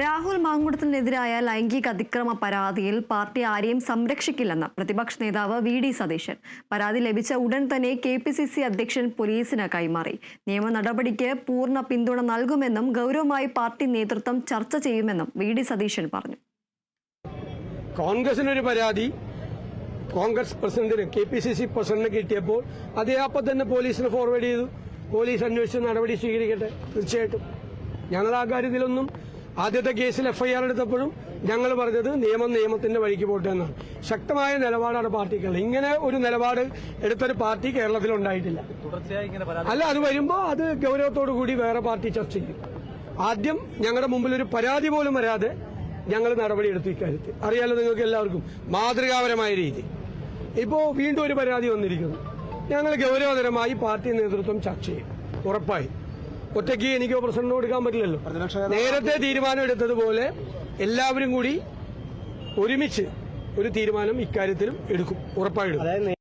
രാഹുൽ മാങ്കുടത്തിനെതിരായ ലൈംഗിക അതിക്രമ പരാതിയിൽ പാർട്ടി ആരെയും സംരക്ഷിക്കില്ലെന്ന് പ്രതിപക്ഷ നേതാവ് വി ഡി സതീശൻ. പരാതി ലഭിച്ച ഉടൻ തന്നെ കെ പി സി സി അധ്യക്ഷൻ പോലീസിന് കൈമാറി. നിയമ നടപടിക്ക് പൂർണ പിന്തുണ നൽകുമെന്നും ഗൗരവമായി പാർട്ടി നേതൃത്വം ചർച്ച ചെയ്യുമെന്നും വി ഡി സതീശൻ പറഞ്ഞു. കോൺഗ്രസിനൊരു പരാതി. കോൺഗ്രസ് പ്രസിഡന്റിന് കെ പി സി സി പ്രസിഡന്റിന് കിട്ടിയപ്പോൾ അതേ അപ്പം തന്നെ പോലീസിന് ഫോർവേഡ് ചെയ്തു. പോലീസ് അന്വേഷിച്ച് നടപടി സ്വീകരിക്കട്ടെ. തീർച്ചയായിട്ടും. ഞങ്ങൾ ആ കാര്യത്തിലൊന്നും ആദ്യത്തെ കേസിൽ എഫ്ഐആർ എടുത്തപ്പോഴും ഞങ്ങൾ പറഞ്ഞത് നിയമം നിയമത്തിന്റെ വഴിക്ക് പോട്ടെ എന്നാണ്. ശക്തമായ നിലപാടാണ് പാർട്ടിക്കുള്ളത് ഇങ്ങനെ ഒരു നിലപാട് എടുത്തൊരു പാർട്ടി കേരളത്തിൽ ഉണ്ടായിട്ടില്ല. അല്ല അത് വരുമ്പോൾ അത് ഗൗരവത്തോടു കൂടി വേറെ പാർട്ടി ചർച്ച ചെയ്യും. ആദ്യം ഞങ്ങളുടെ മുമ്പിൽ ഒരു പരാതി പോലും വരാതെ ഞങ്ങൾ നടപടി എടുത്തു ഇക്കാര്യത്തിൽ അറിയാലോ നിങ്ങൾക്ക് എല്ലാവർക്കും? മാതൃകാപരമായ രീതി. ഇപ്പോ വീണ്ടും ഒരു പരാതി വന്നിരിക്കുന്നു. ഞങ്ങൾ ഗൗരവതരമായി പാർട്ടി നേതൃത്വം ചർച്ച ചെയ്യും. ഉറപ്പായി. ഒറ്റയ്ക്ക് എനിക്കോ പ്രസിഡന്റ് കൊടുക്കാൻ പറ്റില്ലല്ലോ. നേരത്തെ തീരുമാനം എടുത്തതുപോലെ എല്ലാവരും കൂടി ഒരുമിച്ച് ഒരു തീരുമാനം ഇക്കാര്യത്തിലും എടുക്കും ഉറപ്പായിട്ടും